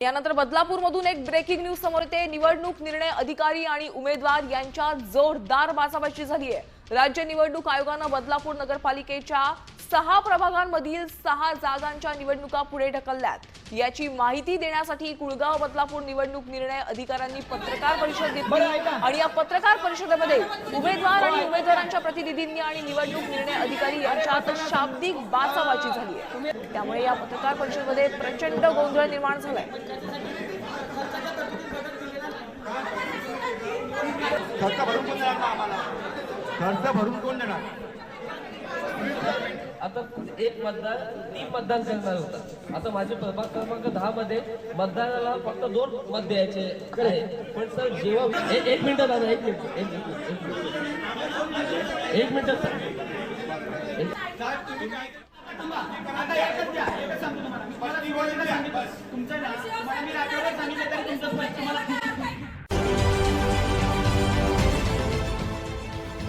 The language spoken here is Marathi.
यानंतर बदलापूरमधून एक ब्रेकिंग न्यूज समोर येते. निवडणूक निर्णय अधिकारी आणि उमेदवार यांच्यात जोरदार बाचाबाची झाली आहे राज्य निवडणूक आयोगानं बदलापूर नगरपालिकेच्या सहा प्रभागांमधील सहा जागांच्या निवडणुका पुढे ढकलल्यात. याची माहिती देण्यासाठी कुळगाव बदलापूर निवडणूक निर्णय अधिकाऱ्यांनी पत्रकार परिषद घेतली आणि या पत्रकार परिषदेमध्ये उमेदवार आणि उमेदवारांच्या प्रतिनिधींनी आणि निवडणूक निर्णय अधिकारी यांच्यात शाब्दिक बाचाबाची झाली आहे. त्यामुळे या पत्रकार परिषदेमध्ये प्रचंड गोंधळ निर्माण झालाय. खर्च भरून कोण देणार मग आम्हाला खर्च भरून कोण देणार आता एक मतदार तीन मतदान करणार होता. आता माझे प्रभाग क्रमांक दहा मध्ये मतदानाला फक्त दोन मत द्यायचे आहे पण सर जेव्हा एक मिनिट दादा एक मिनिट एक मिनिट एक मिनिट.